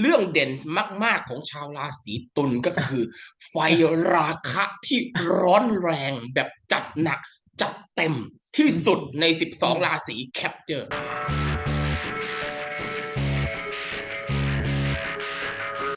เรื่องเด่นมาก ๆ ของชาวราศีตุลก็คือ ไฟราคะที่ร้อนแรงแบบจัดหนัก จัดเต็มที่สุดใน 12 ราศีแคปเจอร์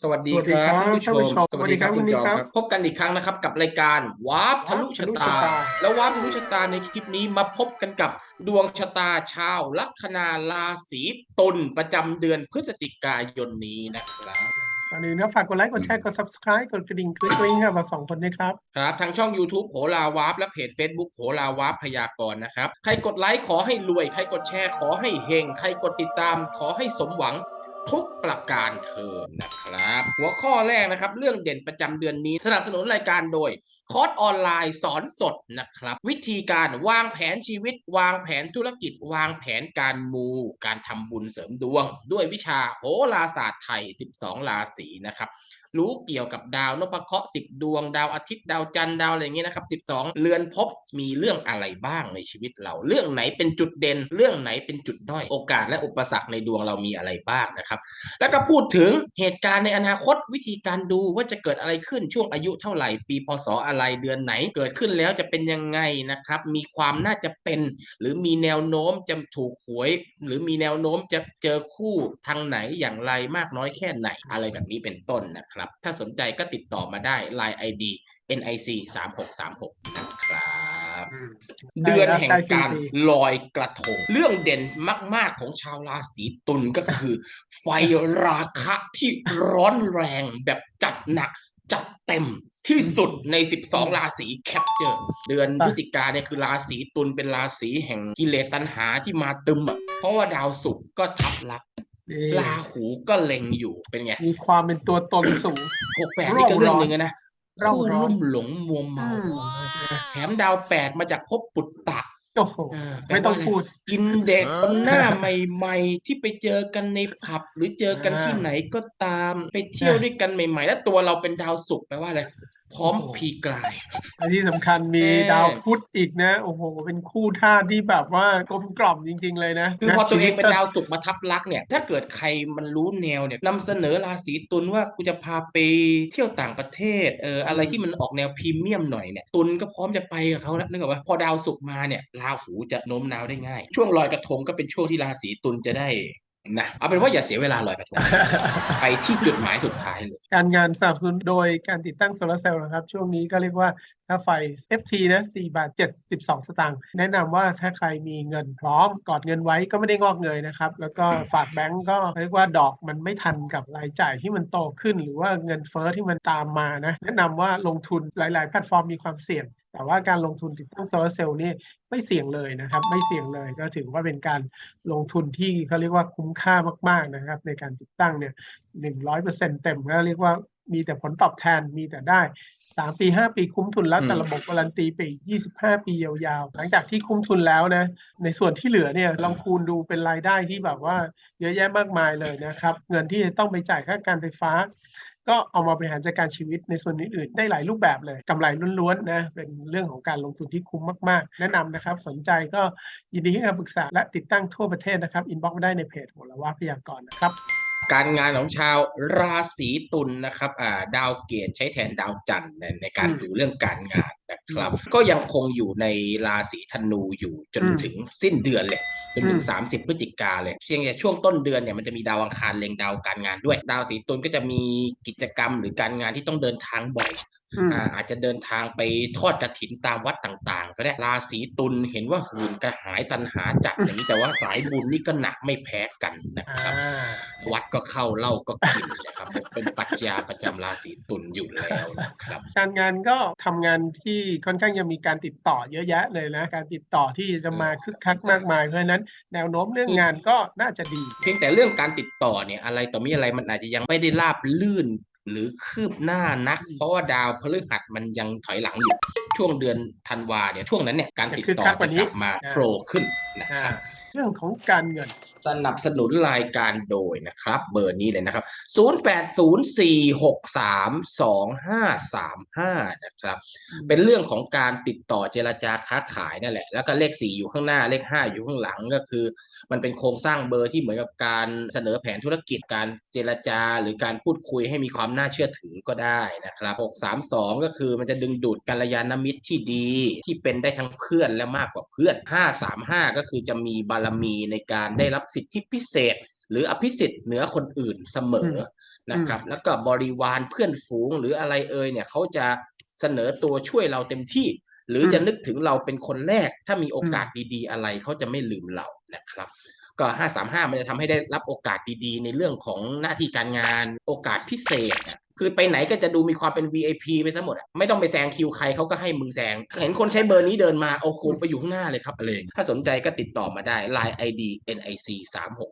สวัสดีครับท่านผู้ชมสวัสดีครับคุณจอมสวัสดีครับครับพบกันอีกครั้งนะครับ กับรายการวาร์ปทะลุชะตาทะลุชะตา แล้ววาร์ปทะลุชะตาในคลิปนี้มาพบกันกับดวงชะตาชาวลัคนาราศีตุลประจำเดือนพฤศจิกายนนี้นะครับก่อนอื่นนะฝากกดไลค์กดแชร์กด subscribe กดกระดิ่งคลิกกริ๊งให้เราสองคนด้วยครับ ครับ ทางช่อง YouTube โหราวาร์ปและเพจ Facebook โหราวาร์ปพยากรณ์นะครับ ใครกดไลค์ขอให้รวย ใครกดแชร์ขอให้เฮงใครกดติดตามขอให้สมหวัง ทุกประการเทินนะครับ หัวข้อแรกนะครับ เรื่องเด่นประจำเดือนนี้ สนับสนุนรายการโดย คอร์สออนไลน์สอนสดนะครับ วิธีการวางแผนชีวิต วางแผนธุรกิจ วางแผนการมู การทำบุญเสริมดวง ด้วยวิชาโหราศาสตร์ไทย 12 ราศีนะครับ รู้เกี่ยวกับดาวนพเคราะห์10ดวงดาวอาทิตย์ดาวจันทร์ดาวอะไรอย่างเงี้ยนะครับ 12 เรือนภพมีเรื่องอะไรบ้างในชีวิตเรา เรื่องไหนเป็นจุดเด่น เรื่องไหนเป็นจุดด้อยโอกาสและอุปสรรคในดวงเรามีอะไรบ้างนะครับ แล้วก็พูดถึงเหตุการณ์ในอนาคตวิธีการดูว่าจะเกิดอะไรขึ้นช่วงอายุเท่าไหร่ ปีพศอะไรเดือนไหนเกิดขึ้นแล้วจะเป็นยังไงนะครับ มีความน่าจะเป็น หรือมีแนวโน้มจะถูกหวย หรือมีแนวโน้มจะเจอคู่ทางไหนอย่างไรมากน้อยแค่ไหนอะไรแบบนี้เป็นต้นนะครับถ้าสนใจก็ติดต่อมาได้ Line ID NIC 3636นะครับเดือนแห่งการลอยกระทง เรื่องเด่นมาก ๆ ของชาวราศีตุลก็คือ ไฟราคะที่ร้อนแรงแบบจัดหนักจัดเต็มที่สุดใน 12 ราศีแคปเจอร์ เดือนพฤศจิกาเนี่ยคือราศีตุลเป็นราศีแห่งกิเลสตัณหาที่มาตึมอะเพราะว่าดาวศุกร์ก็ทับลัก นี่ราหูก็เล็งอยู่เป็นไง มีความเป็นตัวตนสูงหกแปดนี่ก็เรื่องหนึ่งอะนะเร่าคู่ร้อนลุ่มหลงมัวเมาแถมดาวแปดมาจากภพปุตตะโอ้โหเออแปลไม่ต้องว่าะรพูด กินเด็กคนหน้าใหม่ๆ ที่ไปเจอกันในผับ หรือเจอกันอ่าที่ไหนก็ตาม ไปเที่ยวอ่าด้วยกันใหม่ ๆ แล้วตัวเราเป็นดาวศุกร์แปลว่าอะไร พร้อมโอ้โหพีกลายอันที่สำคัญมีเออดาวพุธอีกนะ โอ้โห เป็นคู่ท่าสที่แบบว่ากลมกล่อมจริง ๆ เลยนะ คือพอตัวเองเป็นชีดาวศุกร์มาทับลักษณ์เนี่ย ถ้าเกิดใครมันรู้แนวเนี่ยนำเสนอราศีตุลว่ากูจะพาไปเที่ยวต่างประเทศเอออะไรที่มันออกแนวพรีเมียมหน่อยเนี่ยตุลก็พร้อมจะไปกับเขาแล้วนึกออกปะพอดาวศุกร์มาเนี่ยราหูจะโน้มน้าวได้ง่าย ช่วงลอยกระทงก็เป็นช่วงที่ราศีตุลจะได้ นะเอาเป็นว่าอย่าเสียเวลาลอยกระทงไปที่จุดหมายสุดท้ายเลย การงานสนับสนุนโดยการติดตั้งโซลาร์เซลล์นะครับ ช่วงนี้ก็เรียกว่าค่าไฟ FT นะ4บาท 72 สตางค์แนะนำว่าถ้าใครมีเงินพร้อม กอดเงินไว้ก็ไม่ได้งอกเงยนะครับ แล้วก็ฝากแบงก์ก็เรียกว่าดอกมันไม่ทันกับรายจ่ายที่มันโตขึ้น หรือว่าเงินเฟ้อที่มันตามมานะแนะนำว่าลงทุนหลาย ๆ แพลตฟอร์มมีความเสี่ยง แต่ว่าการลงทุนติดตั้งโซลาร์เซลล์นี่ไม่เสี่ยงเลยนะครับ ไม่เสี่ยงเลยก็ถือว่าเป็นการลงทุนที่เขาเรียกว่าคุ้มค่ามาก ๆนะครับ ในการติดตั้งเนี่ยหนึ่งร้อยเปอร์เซ็นเต็มก็เรียกว่ามีแต่ผลตอบแทนมีแต่ได้สามปีห้าปีคุ้มทุนแล้วอืมแต่ระบบการันตีไปอีกยี่สิบห้าปียาวๆ หลังจากที่คุ้มทุนแล้วนะ ในส่วนที่เหลือเนี่ยลองคูณดูเป็นรายได้ที่แบบว่าเยอะแยะมากมายเลยนะครับ เงินที่จะต้องไปจ่ายค่าการไฟฟ้า ก็เอามาบริหารจัดการชีวิตในส่วนอื่นๆ ได้หลายรูปแบบเลยกำไรล้วนๆนะเป็นเรื่องของการลงทุนที่คุ้มมากๆ แนะนำนะครับ สนใจก็ยินดีให้คำปรึกษาและติดตั้งทั่วประเทศนะครับอินบ็อกซ์ได้ในเพจโหราว่าพยากรณ์นะครับการงานของชาวราศีตุลนะครับอ่าดาวเกตใช้แทนดาวจันทร์ในในการอืมดูเรื่องการงานนะครับ ก็ยังคงอยู่ในราศีธนูอยู่จนอืมถึงสิ้นเดือนเลย จนถึงอืม30 พฤศจิกาเลยเพียงแต่ช่วงต้นเดือนเนี่ยมันจะมีดาวอังคารเล็งดาวการงานด้วย ดาวสีตุลก็จะมีกิจกรรมหรือการงานที่ต้องเดินทางบ่อย อืมอ่าอาจจะเดินทางไปทอดกระถินตามวัดต่างๆ ก็ได้ราศีตุลเห็นว่าหื่นกระหายตันหาจัดอย่างนี้แต่ว่าสายบุญนี่ก็หนักไม่แพ้กันนะครับอ่าวัดก็เข้าเหล้าก็กินนะครับเป็นปรัชญาประจำราศีตุลอยู่แล้วนะครับ การงานก็ทำงานที่ค่อนข้างจะมีการติดต่อเยอะแยะเลยนะการติดต่อที่จะมาคึกคักมากมายเพราะฉะนั้นแนวโน้มเรื่องงานก็น่าจะดี เพียงแต่เรื่องการติดต่อเนี่ยอะไรต่อมีอะไรมันอาจจะยังไม่ได้ราบลื่น หรือคืบหน้านัก เพราะว่าดาวพฤหัสมันยังถอยหลังอยู่ ช่วงเดือนธันวาเนี่ยช่วงนั้นเนี่ยการติดต่อจะคึกคักกจะว่านี้กลับมาอ่าโฟลว์ขึ้น นะครับเรื่องของการเงิน สนับสนุนรายการโดยนะครับ เบอร์นี้เลยนะครับ 0804632535 นะครับ เป็นเรื่องของการติดต่อเจรจาค้าขายนั่นแหละ แล้วก็เลข 4 อยู่ข้างหน้าเลข 5 อยู่ข้างหลังก็คือ มันเป็นโครงสร้างเบอร์ที่เหมือนกับการเสนอแผนธุรกิจการเจรจา หรือการพูดคุยให้มีความน่าเชื่อถือก็ได้นะครับ 632 ก็คือมันจะดึงดูดกัลยาณมิตรที่ดี ที่เป็นได้ทั้งเพื่อนและมากกว่าเพื่อน 535 ก็คือจะมีบารมีในการได้รับสิทธิพิเศษ หรืออภิสิทธิ์เหนือคนอื่นเสมออนะครับ แล้วก็บริวารเพื่อนฝูงหรืออะไรเอ่ยเนี่ยเขาจะเสนอตัวช่วยเราเต็มที่ หรือจะนึกถึงเราเป็นคนแรก ถ้ามีโอกาสดีๆ อะไรเขาจะไม่ลืมเรานะครับ ก็535มันจะทำให้ได้รับโอกาสดีๆ ในเรื่องของหน้าที่การงานโอกาสพิเศษอะ คือไปไหนก็จะดูมีความเป็น VIP ไปซะหมดอะไม่ต้องไปแซงคิวใครเขาก็ให้มึงแซง เห็นคนใช้เบอร์นี้เดินมาเอาคุณไปอยู่ข้างหน้าเลยครับอะไรอย่างเงี้ยถ้าสนใจก็ติดต่อมาได้ Line ID NIC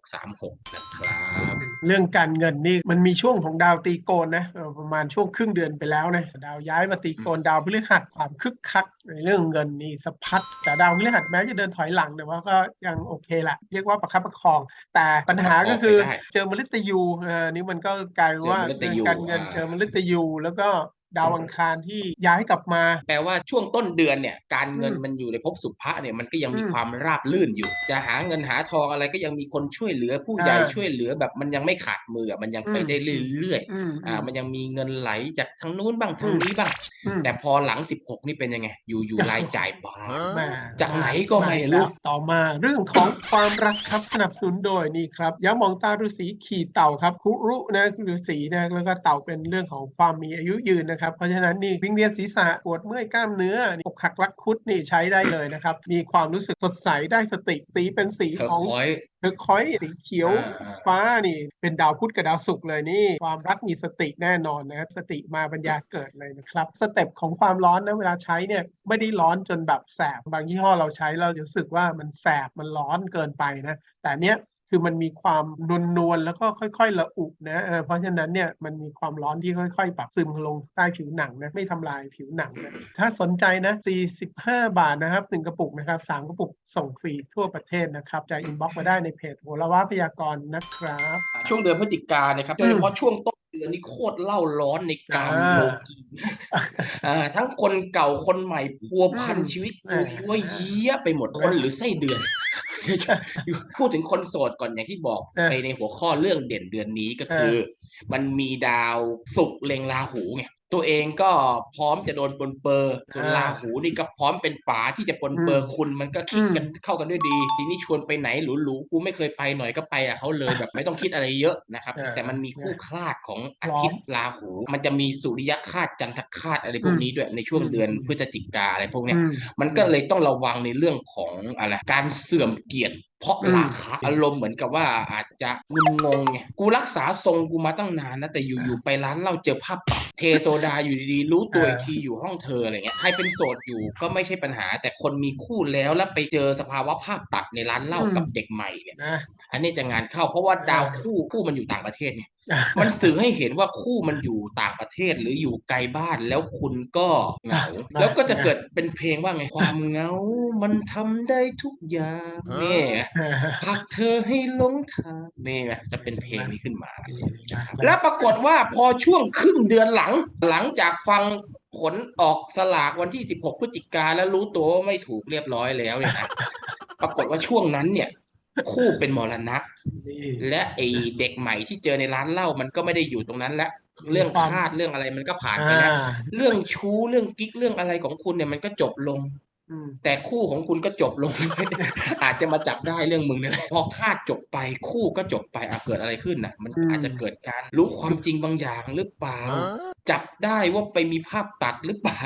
3636นะครับ เรื่องการเงินนี่มันมีช่วงของดาวตีโกนนะเอ่อประมาณช่วงครึ่งเดือนไปแล้วนะดาวย้ายมาตีโกนดาวพฤหัสความคึกคักในเรื่องเงินนี่สะพัดแต่ดาวพฤหัสแม้จะเดินถอยหลังแต่ว่าก็ยังโอเคแหละเรียกว่าประคับประคอง แต่ปัญหาก็คือประคองไปได้เจอมฤตยูเอ่อนี่มันก็กลายเป็นว่าเจอมฤตยูการเงินอ่าเจอมฤตยูแล้วก็ ดาวอังคารที่ย้ายกลับมา แปลว่าช่วงต้นเดือนเนี่ยการเงินอืมมันอยู่ในภพสุภะเนี่ยมันก็ยังมีอืมความราบลื่นอยู่ จะหาเงินหาทองอะไรก็ยังมีคนช่วยเหลือผู้ใหญ่อ่าช่วยเหลือแบบมันยังไม่ขาดมืออะมันยังไปอืมได้เรื่อยอืมๆอ่ามันยังมีเงินไหลจากทางนู้นบ้างทางนี้บ้างอืมแต่พอหลัง 16 นี่เป็นยังไง อยู่อยู่รายจ่ายบานแหม่จากไหนก็ไม่รู้ต่อมาเรื่องของความรักครับสนับสนุนโดยนี่ครับยามองตาฤาษีขี่เต่าครับคุรุนะฤาษีนะแล้วก็เต่าเป็นเรื่องของความมีอายุยืนนะครับเพราะฉะนั้นนี่วิงเวียนศีรษะปวดเมื่อยกล้ามเนื้ออกหักรักคุดนี่ใช้ได้เลยนะครับ มีความรู้สึกสดใสได้สติสีเป็นสีเธอของคอยเทอร์คอยส์สีเขียวอ่าฟ้านี่ เป็นดาวพุธกับดาวศุกร์เลยนี่ ความรักมีสติแน่นอนนะครับสติมาปัญญาเกิดเลยนะครับ สเต็ปของความร้อนนะเวลาใช้เนี่ยไม่ได้ร้อนจนแบบแสบบางยี่ห้อเราใช้เราจะรู้สึกว่ามันแสบมันร้อนเกินไปนะ แต่เนี้ย คือมันมีความนวลนวลๆแล้วก็ค่อยๆระอุนะเออเพราะฉะนั้นเนี่ยมันมีความร้อนที่ค่อยๆ ปรับซึมลงใต้ผิวหนังนะไม่ทำลายผิวหนังนะถ้าสนใจนะ45 บาทนะครับหนึ่งกระปุกนะครับสามกระปุกส่งฟรีทั่วประเทศนะครับจะอินบ็อกมาได้ในเพจโหราว่าพยากรณ์นะครับ ช่วงเดือนพฤศจิกายนนะครับโดยเฉพาะช่วงต้นเดือนนี่โคตรเล่าร้อนในการอ่าโลกีอ่าทั้งคนเก่าคนใหม่พัวพันอืมชีวิตอ่ากูยั่วเยี้ยไปหมดคนหรือไส้เดือน พูดถึงคนโสดก่อนอย่างที่บอกเออไปในหัวข้อเรื่องเด่นเดือนนี้ก็คือ มันมีดาวศุกร์เล็งราหูไง ตัวเองก็พร้อมจะโดนปนเปอร์ส่วนอ่าราหูนี่ก็พร้อมเป็นป๋าที่จะปนเปอร์อืมคุณมันก็คิดกันอืมเข้ากันด้วยดี ทีนี้ชวนไปไหนหรูๆกูไม่เคยไปหน่อยก็ไปอะเขาเลยแบบไม่ต้องคิดอะไรเยอะนะครับเออแต่มันมีคู่คลาดของอาพร้อมทิตย์ราหู มันจะมีสุริยคาตจันทคาตอะไรพวกอืมนี้ด้วยในช่วงอืมเดือนอืมพฤศจิกาอะไรพวกเนี้ยอืมมันก็เลยต้องระวังในเรื่องของอะไรการเสื่อมเกียรติเพราะอืมราคะอารมณ์เหมือนกับว่าอาจจะงุนงงไงกูรักษาทรงกูมาตั้งนานนะแต่อยู่ๆไปร้านเหล้าเจอภาพปัดเท โซดาอยู่ดีๆ รู้ตัวอีกทีอยู่ห้องเธออะไรเงี้ยใครเป็นโสดอยู่ก็ไม่ใช่ปัญหา แต่คนมีคู่แล้วแล้วไปเจอสภาวะภาพตัดในร้านเหล้าอืมกับเด็กใหม่เนี่ยนะอันนี้จะงานเข้าเพราะว่าดาวเออคู่คู่มันอยู่ต่างประเทศไงมันสื่อให้เห็นว่าคู่มันอยู่ต่างประเทศหรืออยู่ไกลบ้านแล้วคุณก็เหงาอะแล้วก็จะนะเกิดเป็นเพลงว่าไงความเหงา มันทำได้ทุกอย่างนี่ไงผลักเธอให้หลงทางนี่ไงจะเป็นเพลงนี้ขึ้นมาอะไรอย่างนี้นะครับแล้วปรากฏว่าพอช่วงครึ่งเดือนหลังหลังจากฟังผลออกสลากวันที่ 16 พฤศจิกาแล้วรู้ตัวว่าไม่ถูกเรียบร้อยแล้วเนี่ยนะปรากฏว่าช่วงนั้นเนี่ย คู่เป็นมรณะนี่และไอเด็กใหม่ที่เจอในร้านเหล้ามันก็ไม่ได้อยู่ตรงนั้นแล้วเรื่องความคาดเรื่องอะไรมันก็ผ่านไปอ่าแล้ว เรื่องชู้เรื่องกิ๊กเรื่องอะไรของคุณเนี่ยมันก็จบลงอืม แต่คู่ของคุณก็จบลงอาจจะมาจับได้เรื่องมึงเนี่ยแหละพอคาดจบไปคู่ก็จบไปอะเกิดอะไรขึ้นน่ะมันอืมอาจจะเกิดการรู้ความจริงบางอย่างหรือเปล่า จับได้ว่าไปมีภาพตัดหรือเปล่า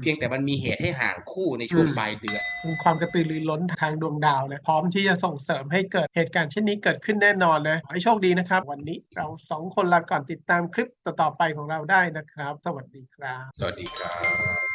เพียงแต่มันมีเหตุให้ห่างคู่ในช่วงปลายเดือนเป็นความกระตือรือร้นทางดวงดาวนะพร้อมที่จะส่งเสริมให้เกิดเหตุการณ์เช่นนี้เกิดขึ้นแน่นอนนะขอให้โชคดีนะครับ วันนี้เราสองคนลาก่อนติดตามคลิปต่อๆไปของเราได้นะครับ สวัสดีครับ สวัสดีครับ